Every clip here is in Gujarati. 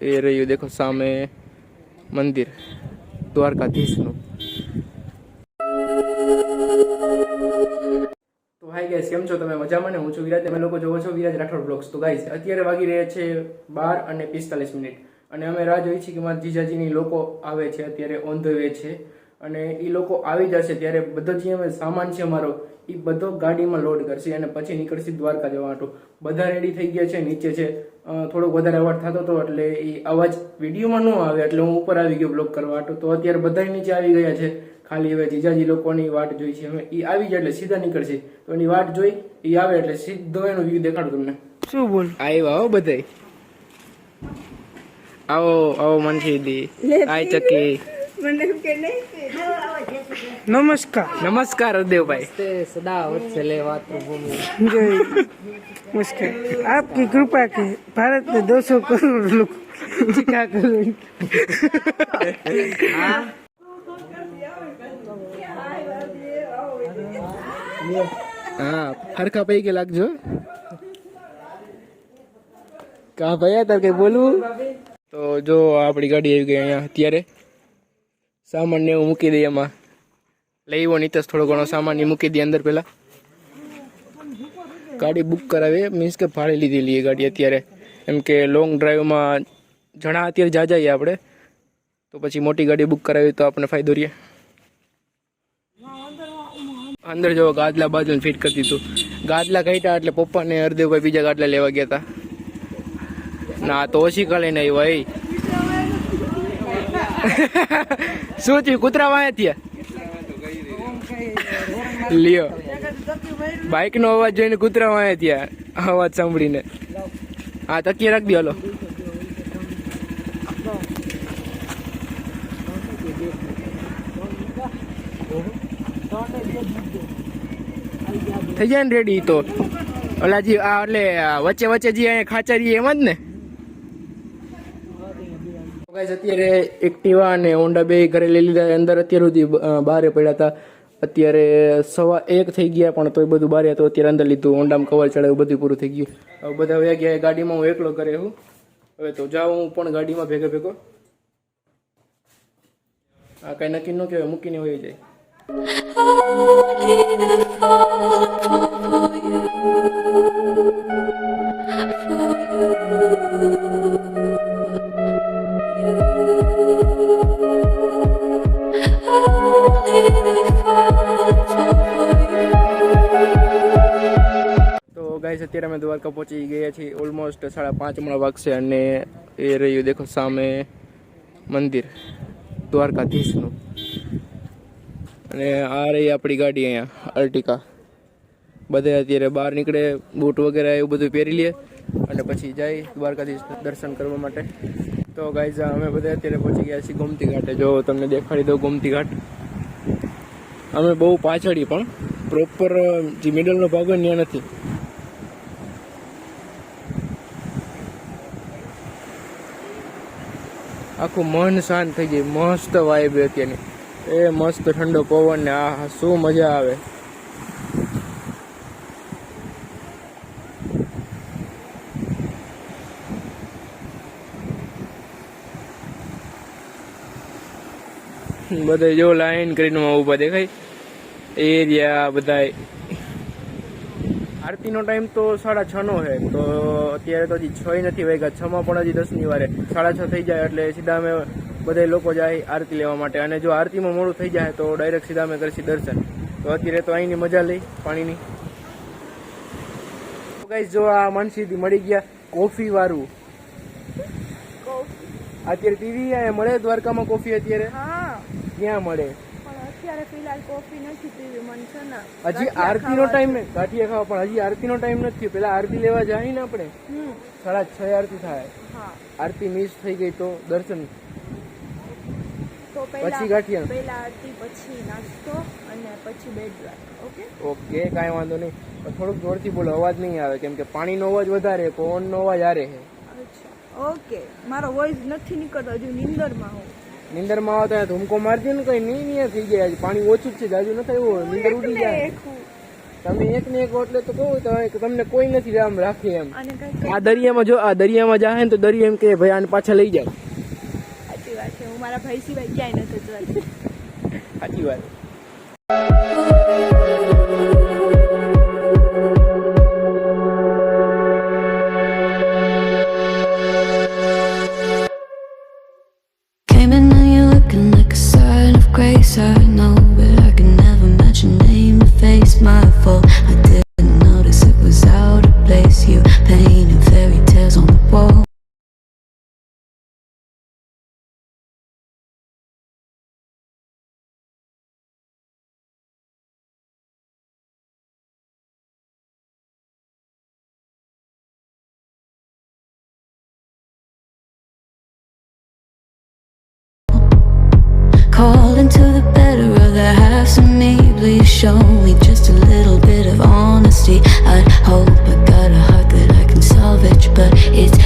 એ રહ્યું, દેખો, સામે મંદિર, દ્વારકાધીશનું. તો હાઈ ગાઈસ કેમ છો તમે? મજામાં ને? હું છું વિરાજ. તમે લોકો જોવો છો વિરાજ રાઠોડ બ્લોગ્સ તો ગાઈસ અત્યારે વાગી રહ્યા છે બાર અને પિસ્તાલીસ મિનિટ. અને અમે રાહ જોઈ છીએ કે મારા જીજાજીની લોકો આવે છે. અત્યારે ઓન ધ વે છે. અને એ લોકો આવી જશે ત્યારે બધો જે અમે સામાન છે મારો એ બધો ગાડીમાં લોડ કરશે અને પછી નીકળશે દ્વારકા જવા માટે. બધા રેડી થઈ ગયા છે નીચે છે. થોડોક વધારે અવાજ થતો હતો એટલે એ અવાજ વિડીયોમાં ન આવે એટલે હું ઉપર આવી ગયો બ્લોક કરવા તો અત્યારે બધા નીચે આવી ગયા છે. ખાલી હવે જીજાજી લોકોની વાટ જોઈ છે. હવે એ આવી જાય એટલે સીધા નીકળશે. તો એની વાટ જોઈ એ આવે એટલે સીધો એનો વ્યૂ દેખાડું તમને. શું બોલ? આવ્યા હો બધાય. આવો આવો મનસીદી આય ચકી નમસ્કાર. નમસ્કાર હદેવભાઈ સદા વત્સલે માતૃભૂમિ. જય. નમસ્કાર. કૃપા કે ભારત ને દોસો કરોડ લોકો હા? ફરકા ભાઈ કે લાગજો. કા ભયા તાર કઈ બોલવું? તો જો આપણી ગાડી આવી ગઈ અહીંયા અત્યારે. સામાન ને એવું મૂકી દઈએ એમાં. લઈ આવો નીતસ થોડો ઘણો સામાન મૂકી દઈએ અંદર પહેલાં. ગાડી બુક કરાવી મીન્સ કે ભાડે લીધેલી એ ગાડી અત્યારે. એમ કે લોંગ ડ્રાઈવમાં જણા અત્યારે જા જઈએ આપણે. તો પછી મોટી ગાડી બુક કરાવી તો આપણને ફાયદો રહે. અંદર જો ગાદલા બાજુને ફિટ કરી દીધું ગાદલા કાઢ્યા એટલે પપ્પા ને હરદેવભાઈ બીજા ગાદલા લેવા ગયા હતા ના, તો ઓછી કાલે નહીં ભાઈ શું થયું? કૂતરા વાયા ત્યાં? લ્યો. બાઇક નો અવાજ જોઈને કૂતરા વાયા ત્યાં. અવાજ સાંભળીને. હા તકીએ રાખ દો, હલો. થઈ જાય ને રેડી તો. ઓલા જી, આ એટલે વચ્ચે વચ્ચે જે અહીંયા ખાચરી એમ જ ને? Guys, અત્યારે એક્ટિવા અને હોન્ડા બે ઘરે લઈ લીધા. અંદર અત્યાર સુધી બહાર પડ્યા હતા. અત્યારે સવા એક થઈ ગયા પણ તો એ બધું બહાર તો અત્યારે અંદર લીધું હોન્ડામાં કવર ચડાવ્યું બધું પૂરું થઈ ગયું. હવે બધા વ્યા ગયા ગાડીમાં હું એકલો કરે હું. હવે તો જાઉં હું પણ ગાડીમાં ભેગો ભેગો. આ કઈ નક્કી ન કહેવાય મૂકીને હોય જાય. ગાઈસ, અત્યારે અમે દ્વારકા પહોંચી ગયા છીએ. ઓલમોસ્ટ સાડા પાંચ હમણાં વાગશે અને એ રહ્યું, દેખો, સામે મંદિર, દ્વારકાધીશનું. અને આ રહી આપણી ગાડી અહીંયા અર્ટિકા બધે અત્યારે બહાર નીકળે, બૂટ વગેરે એવું બધું પહેરી લઈએ અને પછી જાય દ્વારકાધીશ દર્શન કરવા માટે. તો ગાઈઝ અમે બધા અત્યારે પહોંચી ગયા છીએ ગોમતી ઘાટે. જો તમને દેખાડી દઉં ગોમતી ઘાટ. અમે બહુ પાછળી પણ પ્રોપર જે મિડલનો ભાગ હોય ત્યાં નથી. આખું મન શાંત થઈ જાય, મસ્ત વાઇબ અત્યારની. એ મસ્ત ઠંડો પવન ને આ શું મજા આવે. બધા જો લાઈન કરીને ઊભા દેખાય. એરિયા બધા આરતીનો ટાઈમ તો સાડા છ નો છે. તો અત્યારે તો હજી છ નથી વાગ્યા. છ માં પણ હજી દસની વારે સાડા છ થઈ જાય એટલે સીધા અમે બધા લોકો જાય આરતી લેવા માટે. અને જો આરતીમાં મોડું થઈ જાય તો ડાયરેક્ટ સીધા અમે કરશી દર્શન. તો અત્યારે તો અહીંની મજા લઈ પાણીની. ગાઈસ જો આ માનસીથી મળી ગયા કોફી વાળું. અત્યારે પીવી મળે દ્વારકામાં કોફી અત્યારે? હા. ક્યાં મળે? અત્યારે ફિલહાલ કોફી નથી પીવી મન છે ને હજી આરતી નો ટાઈમ ગાંઠિયા ખાવા પણ હજી આરતી નો ટાઈમ નથી. પેલા આરતી લેવા જાય ને આપણે? સાડા છ આરતી થાય. હા. આરતી મિસ થઈ ગઈ તો દર્શન. તો પછી ગાંઠિયા. પહેલા આરતી પછી નાસ્તો અને પછી બેડ ઓકે? ઓકે કાંઈ વાંધો નહીં. થોડુંક જોરથી બોલો અવાજ નહીં આવે. કેમ કે પાણીનો અવાજ વધારે પવનનો અવાજ આરે છે. ઓકે. મારો વોઇસ નથી નીકળતો હજુ નિંદરમાં હું. નીંદરમાં આવો તો ધૂમકો મારજો ને કઈ નહીં નહીં થઈ ગયા પાણી ઓછું જ છે જાજુ ન થયું હોય. નીંદર ઉડી જાય. તમે એક ને એક એટલે તો કહું તો તમને કોઈ નથી આમ રાખે એમ. આ દરિયામાં જો આ દરિયામાં જાય ને તો દરિયા એમ કે ભાઈ આને પાછા લઈ જાઓ. સાચી વાત છે. હું મારા ભાઈ સિવાય ક્યાંય નથી સાચી વાત. Grace. I know, but I can never match your name or face. My fault. I didn't the me. Please show me just a little bit of honesty. I hope I got a heart that I can salvage, but it's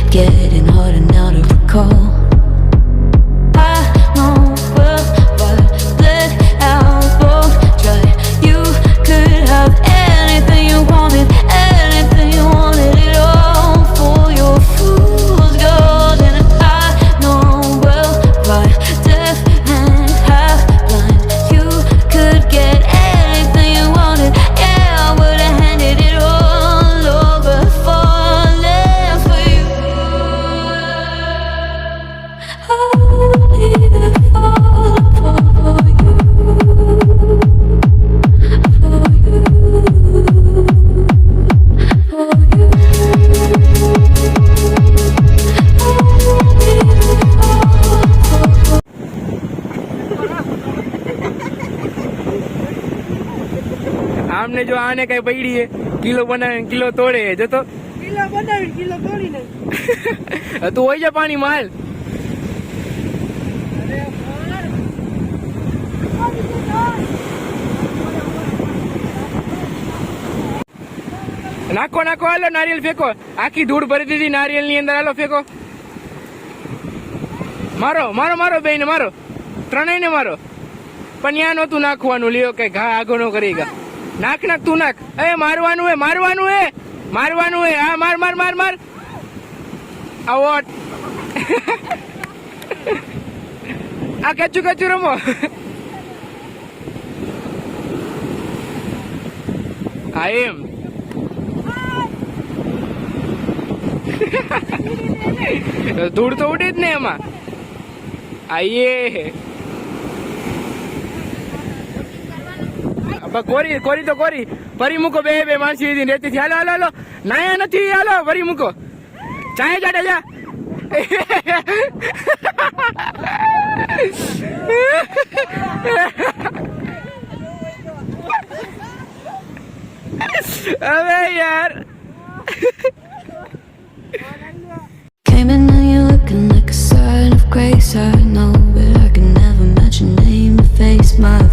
આમને જો આને કઈ પડી કિલો બનાવે કિલો તોડે જતો કિલો બનાવી કિલો તોડી નાખ તું હોય છે પાણી માલ? નાખો નાખો હાલો નારિયેલ ફેંકો. આખી ધૂળ ભરી દીધી નારિયેલની અંદર હાલો ફેંકો. મારો મારો મારો બેન મારો. ત્રણેય ને મારો. પણ ત્યાં નહોતું નાખવાનું લ્યો કઈ ઘા આગળ નો કરી ગા. નાખ નાખ તું નાખ એ, મારવાનું હે મારવાનું હે મારવાનું હે હા, માર માર માર માર. આ વોટ આ કચું કચું રમો. હા, એમ. ધૂળ તો ઉડે જ ને એમાં. આઈએ કોરી કોરી તો કોરી ફરી મૂકો બે બે માણસી હતી રેતી હાલો હાલો હાલો નાયા નથી હાલો ફરી મૂકો ચાય જાડે જા હવે યાર Came in and you're looking like a sign of grace. I know, but I can never match your name or face. My. I